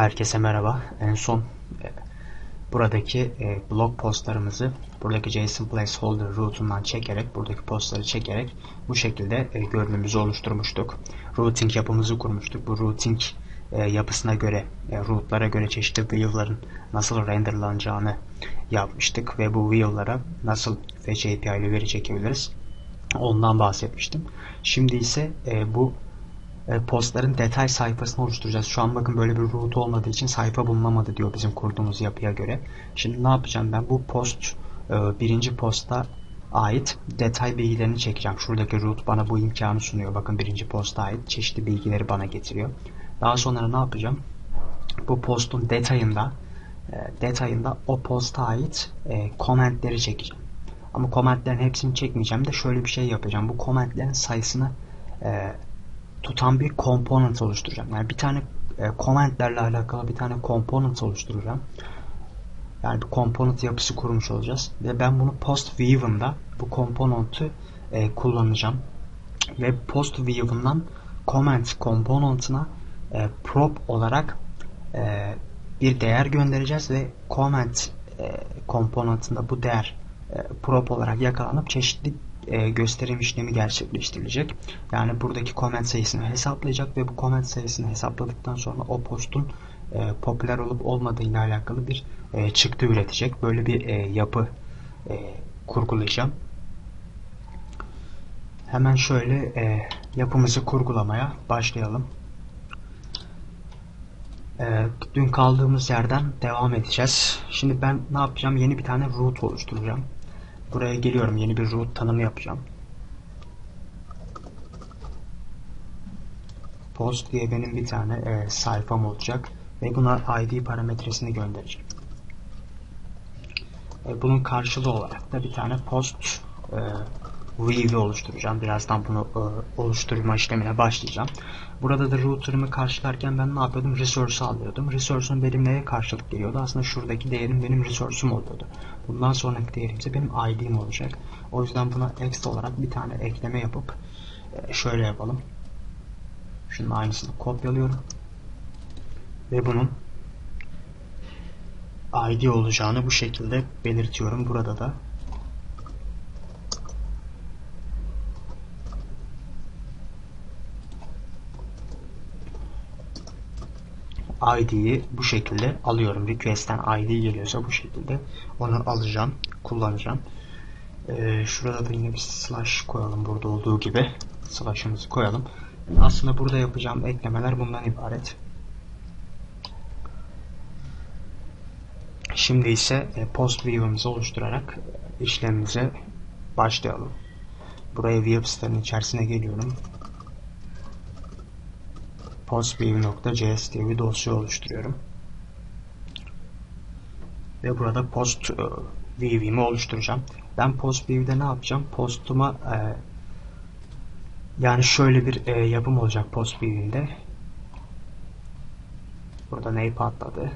Herkese merhaba. En son e, buradaki e, blog postlarımızı buradaki JSON placeholder route'undan çekerek buradaki postları çekerek bu şekilde e, oluşturmuştuk. Routing yapımızı kurmuştuk. Bu routing e, yapısına göre, e, göre çeşitli view'ların nasıl renderlanacağını yapmıştık ve bu view'lara nasıl fetch API ile veri çekebiliriz ondan bahsetmiştim. Şimdi ise bu postların detay sayfasını oluşturacağız. Şu an bakın böyle bir root olmadığı için sayfa bulunamadı diyor bizim kurduğumuz yapıya göre. Şimdi ne yapacağım ben? Bu post e, birinci posta ait detay bilgilerini çekeceğim. Şuradaki root bana bu imkanı sunuyor. Bakın birinci posta ait çeşitli bilgileri bana getiriyor. Daha sonra ne yapacağım? Bu postun detayında e, detayında o posta ait komentleri çekeceğim. Ama komentlerin hepsini çekmeyeceğim de şöyle bir şey yapacağım. Bu komentlerin sayısını tutan bir component oluşturacağım. Yani bir tane e, commentlerle alakalı bir tane component oluşturacağım. Yani bir component yapısı kurmuş olacağız. Ve ben bunu post view'ında bu component'ı e, kullanacağım. Ve post view'ından comment component'ına e, prop olarak e, bir değer göndereceğiz ve comment e, component'ında bu değer e, prop olarak yakalanıp çeşitli e, gösterim işlemi gerçekleştirilecek. Yani buradaki comment sayısını hesaplayacak ve bu comment sayısını hesapladıktan sonra o postun e, popüler olup olmadığı ile alakalı bir e, çıktı üretecek. Böyle bir yapı kurgulayacağım. Hemen şöyle e, yapımızı kurgulamaya başlayalım. Dün kaldığımız yerden devam edeceğiz. Şimdi ben ne yapacağım? Yeni bir tane root oluşturacağım. Buraya geliyorum. Yeni bir root tanımı yapacağım. Post diye benim bir tane e, sayfam olacak. Ve buna ID parametresini göndereceğim. E, bunun karşılığı olarak da bir tane post e, view oluşturacağım. Birazdan bunu e, oluşturma işlemine başlayacağım. Burada da router'ımı karşılarken ben ne yapıyordum? Resource'u alıyordum. Resource'un benim neye karşılık geliyordu? Aslında şuradaki değerim benim resource'um oluyordu. Bundan sonraki değerim ise benim ID'm olacak. O yüzden buna extra olarak bir tane ekleme yapıp e, şöyle yapalım. Şunun aynısını kopyalıyorum. Ve bunun ID olacağını bu şekilde belirtiyorum. Burada da ID'yi bu şekilde alıyorum. Request'ten ID geliyorsa bu şekilde onu alacağım, kullanacağım. Ee, şurada da yine bir slash koyalım burada olduğu gibi. Slash'ımızı koyalım. Aslında burada yapacağım eklemeler bundan ibaret. Şimdi ise e, post view'ımızı oluşturarak işlemimize başlayalım. Buraya view içerisine geliyorum postview.js diye bir dosya oluşturuyorum. Ve burada post e, view'imi oluşturacağım. Ben post view'de ne yapacağım? Postuma e, yani şöyle bir e, yapım olacak post view'inde. Burada neyi patladı?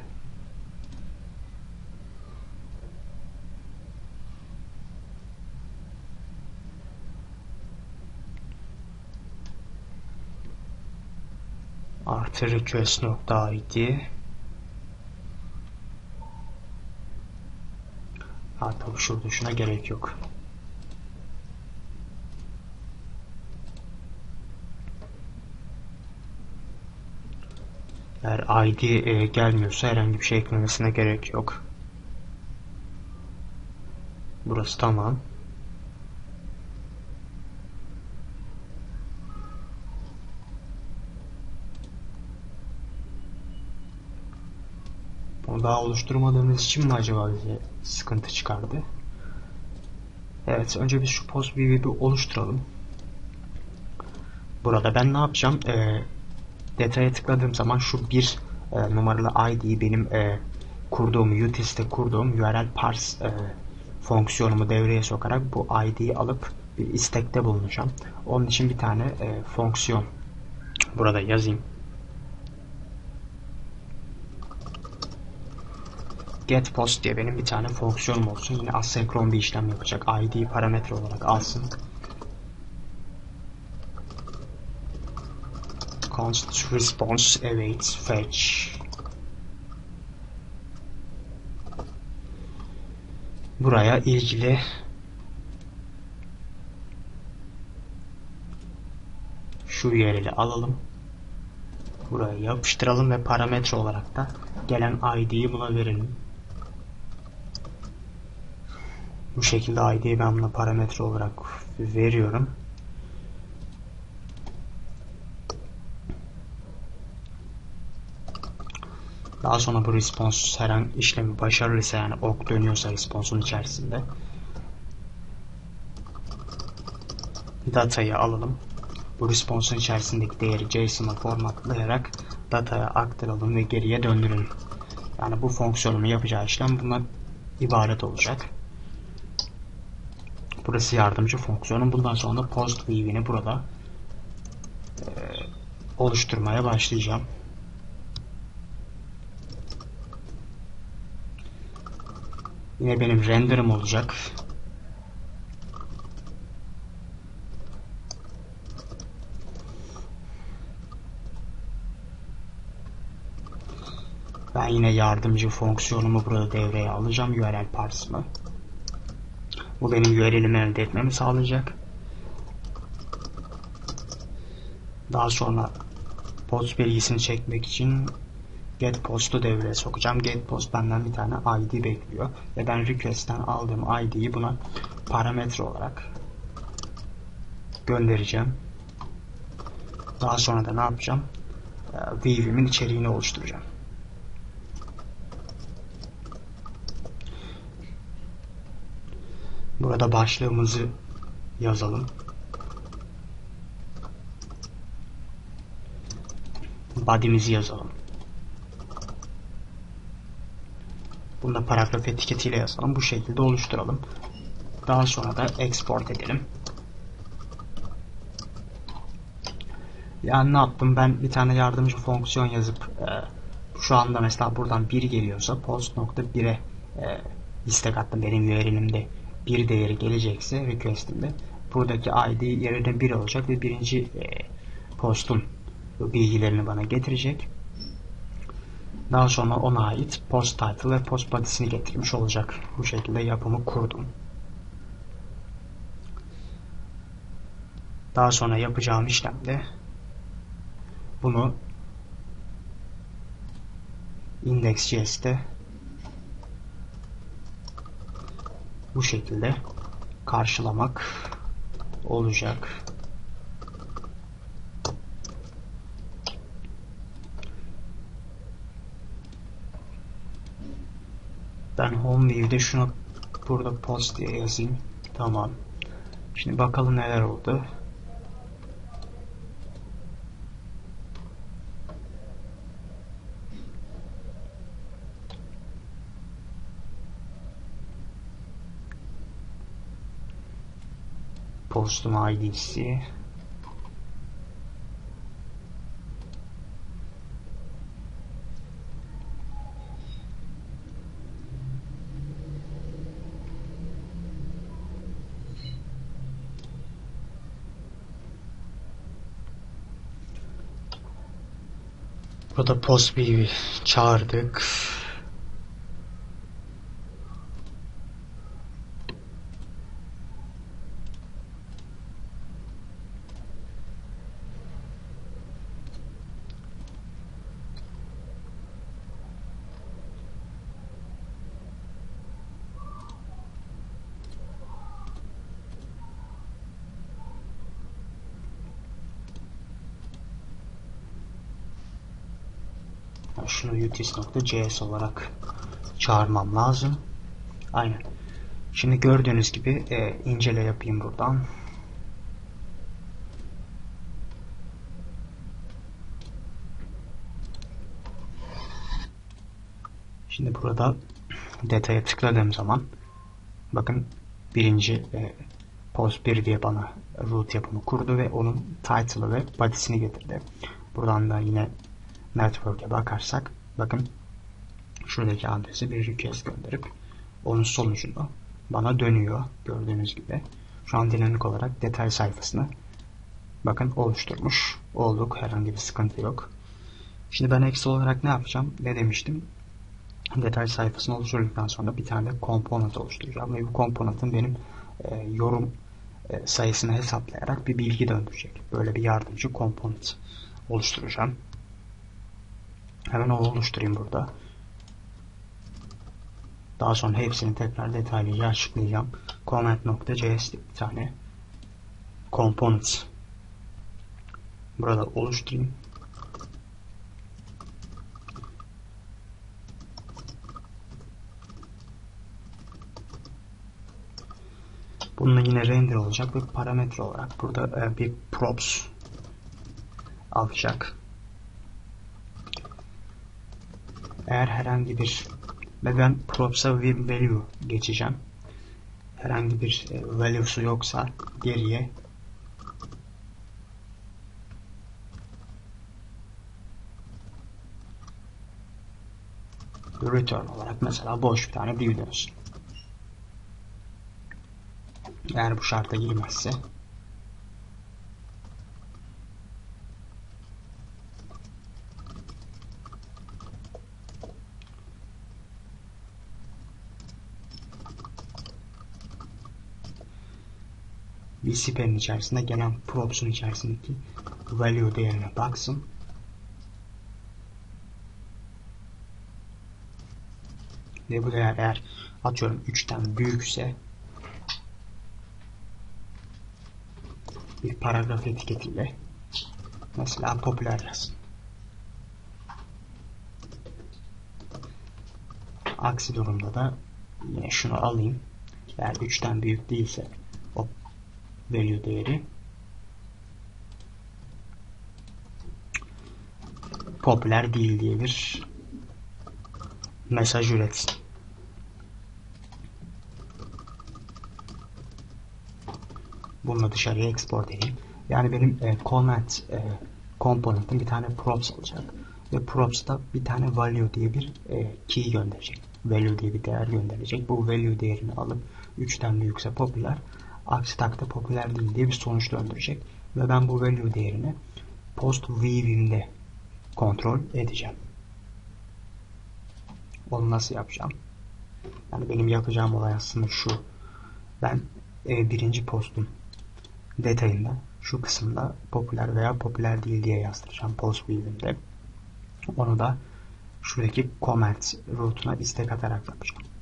Artı request nokta id ha tabi şurada şuna gerek yok. Eğer id e, gelmiyorsa herhangi bir şey eklemesine gerek yok. Burası tamam Onu daha oluşturmadığımız için mi acaba bize sıkıntı çıkardı? Evet önce biz şu post view'i oluşturalım. Burada ben ne yapacağım? E, detaya tıkladığım zaman şu bir e, numaralı ID benim e, kurduğum utils'te kurduğum URL parse e, fonksiyonumu devreye sokarak bu ID'yi alıp bir istekte bulunacağım. Onun için bir tane e, fonksiyon burada yazayım. get post diye benim bir tane fonksiyonum olsun. Yine asenkron bir işlem yapacak. ID parametre olarak alsın. Const response await fetch buraya ilgili şu üyeleri alalım. Buraya yapıştıralım ve parametre olarak da gelen ID'yi buna verelim. Bu şekilde ID'yi ben buna parametre olarak veriyorum. Daha sonra bu response herhangi işlemi başarılıysa yani ok dönüyorsa response'un içerisinde datayı alalım. Bu response'un içerisindeki değeri JSON'a formatlayarak dataya aktaralım ve geriye döndürelim. Yani bu fonksiyonun yapacağı işlem bundan ibaret olacak. Burası yardımcı fonksiyonun. Bundan sonra post view'ini burada e, oluşturmaya başlayacağım. Yine benim render'ım olacak. Ben yine yardımcı fonksiyonumu burada devreye alacağım. URL parsımı. Bu benim URL'imi elde etmemi sağlayacak. Daha sonra post bilgisini çekmek için get post'u devreye sokacağım. Get post benden bir tane ID bekliyor. Ve ben request'ten aldığım ID'yi buna parametre olarak göndereceğim. Daha sonra da ne yapacağım? Ee, View'imin içeriğini oluşturacağım. Burada başlığımızı yazalım. Body'mizi yazalım. Bunu da paragraf etiketiyle yazalım. Bu şekilde oluşturalım. Daha sonra da export edelim. Yani ne yaptım? Ben bir tane yardımcı fonksiyon yazıp e, şu anda mesela buradan 1 geliyorsa post.1'e e, istek attım benim URL'imde bir değeri gelecekse request'imde buradaki ID yerine 1 olacak ve birinci e, postun bilgilerini bana getirecek. Daha sonra ona ait post title ve post body'sini getirmiş olacak. Bu şekilde yapımı kurdum. Daha sonra yapacağım işlemde bunu index.js'te bu şekilde karşılamak olacak. Ben home view'de şunu burada post diye yazayım. Tamam. Şimdi bakalım neler oldu. Postum ID'si Burada post bir çağırdık. utis.cs olarak çağırmam lazım. Aynen. Şimdi gördüğünüz gibi e, incele yapayım buradan. Şimdi burada detaya tıkladığım zaman bakın birinci e, post 1 diye bana root yapımı kurdu ve onun title'ı ve body'sini getirdi. Buradan da yine network'e bakarsak bakın şuradaki adresi bir request gönderip onun sonucunu bana dönüyor gördüğünüz gibi. Şu an dinamik olarak detay sayfasını bakın oluşturmuş olduk. Herhangi bir sıkıntı yok. Şimdi ben eksi olarak ne yapacağım? Ne demiştim? detay sayfasını oluşturduktan sonra bir tane de component oluşturacağım ve bu component'ın benim e, yorum e, sayısını hesaplayarak bir bilgi döndürecek. Böyle bir yardımcı component oluşturacağım. Hemen onu oluşturayım burada. Daha sonra hepsini tekrar detaylıca açıklayacağım. Comment.js bir tane component burada oluşturayım. Bununla yine render olacak ve parametre olarak burada e, bir props alacak. Eğer herhangi bir ve ben props'a bir value geçeceğim. Herhangi bir e, value'su yoksa geriye return olarak mesela boş bir tane dönsün. Eğer bu şarta girmezse VCP'nin içerisinde gelen props'un içerisindeki value değerine baksın. Ve bu değer eğer atıyorum 3'ten büyükse bir paragraf etiketiyle mesela popüler yazsın. Aksi durumda da yine şunu alayım. Eğer 3'ten büyük değilse value değeri popüler değil diye bir mesaj üretsin. Bunu dışarıya export edeyim. Yani benim e, comment e, component'ım bir tane props alacak. Ve props'ta bir tane value diye bir e, key gönderecek. Value diye bir değer gönderecek. Bu value değerini alıp 3'ten büyükse popüler, aksi takdirde popüler değil diye bir sonuç döndürecek. Ve ben bu value değerini post view'imde kontrol edeceğim. Onu nasıl yapacağım? Yani benim yapacağım olay aslında şu. Ben e, birinci postum detayında şu kısımda popüler veya popüler değil diye yazdıracağım post view'imde. Onu da şuradaki comment rootuna istek atarak yapacağım.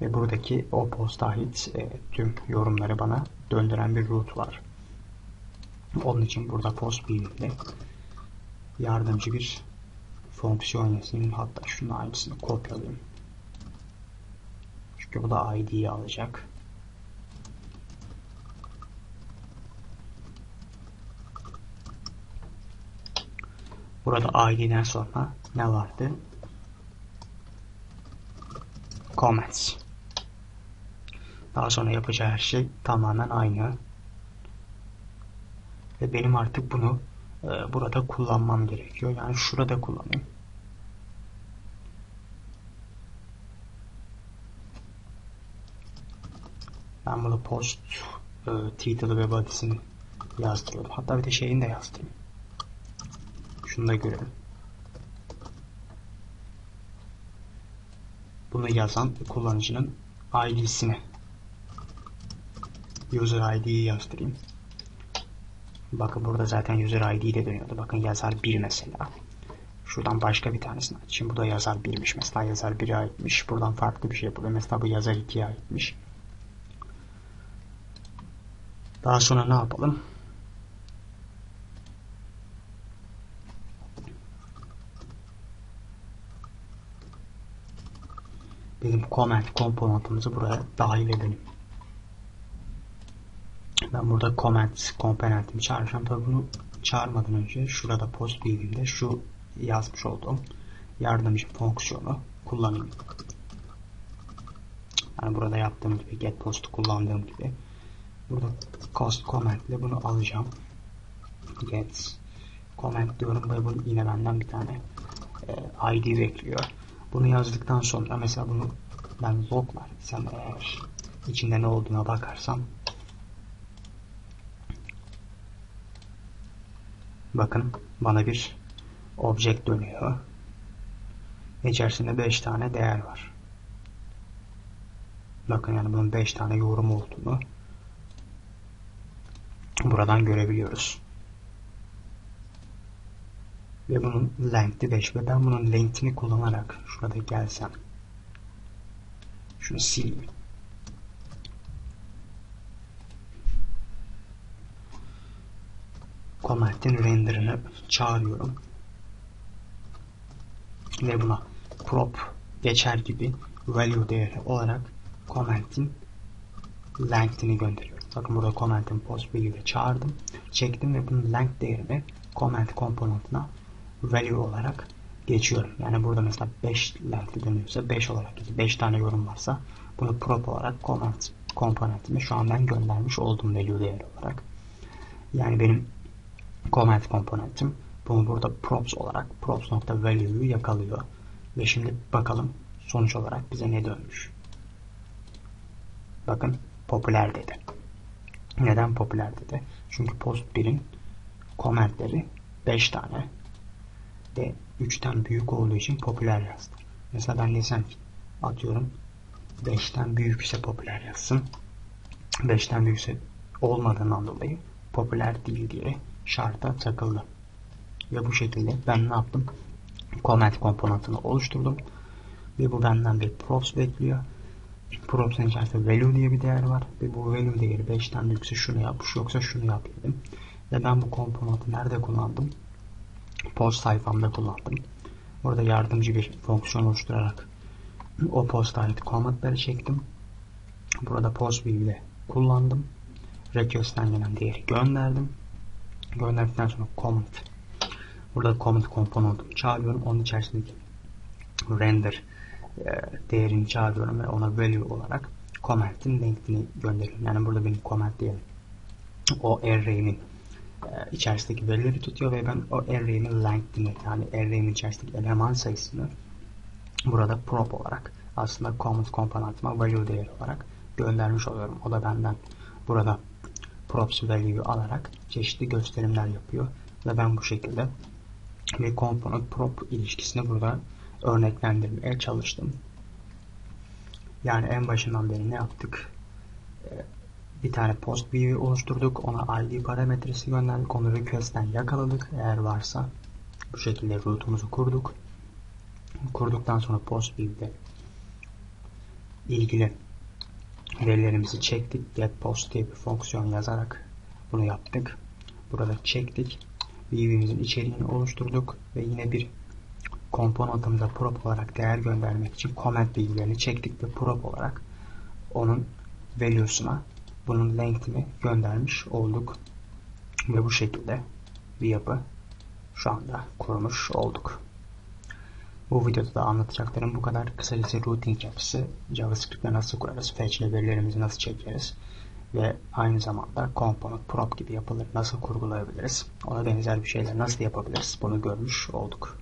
Ve buradaki o posta ait e, tüm yorumları bana döndüren bir root var. Onun için burada post view'imde yardımcı bir fonksiyon yazayım. Hatta şunun aynısını kopyalayayım. Çünkü bu da ID'yi alacak. Burada ID'den sonra ne vardı? Comments. Daha sonra yapacağı her şey tamamen aynı. Ve benim artık bunu e, burada kullanmam gerekiyor. Yani şurada kullanayım. Ben bunu post e, title ve body'sini yazdırıyorum. Hatta bir de şeyini de yazdırayım. Şunu da görelim. Bunu yazan kullanıcının ID'sini user ID'yi yazdırayım. Bakın burada zaten user ID de dönüyordu. Bakın yazar 1 mesela. Şuradan başka bir tanesini açayım. Bu da yazar 1'miş. Mesela yazar 1'e aitmiş. Buradan farklı bir şey yapılıyor. Mesela bu yazar 2'ye aitmiş. Daha sonra ne yapalım? Bizim comment komponentimizi buraya dahil edelim. Ben burada comment komponentimi çağıracağım. Tabi bunu çağırmadan önce şurada post bildiğimde şu yazmış olduğum yardımcı fonksiyonu kullanayım. Yani burada yaptığım gibi get post'u kullandığım gibi burada cost comment ile bunu alacağım. Get comment diyorum ve bunu yine benden bir tane e, ID bekliyor. Bunu yazdıktan sonra mesela bunu ben log var sen eğer içinde ne olduğuna bakarsam bakın bana bir object dönüyor İçerisinde 5 tane değer var. Bakın yani bunun 5 tane yorum olduğunu buradan görebiliyoruz. Ve bunun length'i 5 ve ben bunun length'ini kullanarak şurada gelsem şunu sileyim. Command'in render'ını çağırıyorum. Ve buna prop geçer gibi value değeri olarak command'in length'ini gönderiyorum. Bakın burada command'in post value'yu çağırdım. Çektim ve bunun length değerini comment komponentine value olarak geçiyorum. Yani burada mesela 5 length'i dönüyorsa 5 olarak 5 tane yorum varsa bunu prop olarak comment komponentime şu an ben göndermiş oldum value değeri olarak. Yani benim comment komponentim bunu burada props olarak props.value'yu yakalıyor. Ve şimdi bakalım sonuç olarak bize ne dönmüş. Bakın popüler dedi. Neden popüler dedi? Çünkü post 1'in komentleri 5 tane ve 3'ten büyük olduğu için popüler yazdı. Mesela ben desem ki atıyorum 5'ten büyükse popüler yazsın. 5'ten büyükse olmadığından dolayı popüler değil diye şarta takıldı. Ve bu şekilde ben ne yaptım? Comment komponentini oluşturdum. Ve bu benden bir props bekliyor. Props'un içerisinde value diye bir değer var. Ve bu value değeri 5'ten büyükse şunu yap, yoksa şunu yap dedim. Ve ben bu komponenti nerede kullandım? Post sayfamda kullandım. Burada yardımcı bir fonksiyon oluşturarak o posta ait komutları çektim. Burada post view'de kullandım. Request'ten gelen değeri gönderdim. Gönderdikten sonra comment. Burada comment komponentimi çağırıyorum. Onun içerisindeki render e, değerini çağırıyorum ve ona value olarak comment'in length'ini gönderiyorum. Yani burada benim comment değerim o array'imin e, içerisindeki verileri tutuyor ve ben o array'imin length'ini yani array'imin içerisindeki eleman sayısını burada prop olarak aslında comment komponentıma value değeri olarak göndermiş oluyorum. O da benden burada props value'yu alarak çeşitli gösterimler yapıyor ve ben bu şekilde bir component prop ilişkisini burada örneklendirmeye çalıştım. Yani en başından beri ne yaptık? Ee, bir tane post view oluşturduk. Ona ID parametresi gönderdik. Onu request'ten yakaladık. Eğer varsa bu şekilde route'umuzu kurduk. Kurduktan sonra post view'de ilgili verilerimizi çektik. Get post diye bir fonksiyon yazarak bunu yaptık. Burada çektik. View'imizin içeriğini oluşturduk ve yine bir komponentimize prop olarak değer göndermek için comment bilgilerini çektik ve prop olarak onun value'suna bunun length'ini göndermiş olduk. Ve bu şekilde bir yapı şu anda kurmuş olduk. Bu videoda da anlatacaklarım bu kadar. Kısacası routing yapısı, JavaScript'le nasıl kurarız, fetch ile verilerimizi nasıl çekeriz ve aynı zamanda component, prop gibi yapıları nasıl kurgulayabiliriz, ona benzer bir şeyler nasıl yapabiliriz bunu görmüş olduk.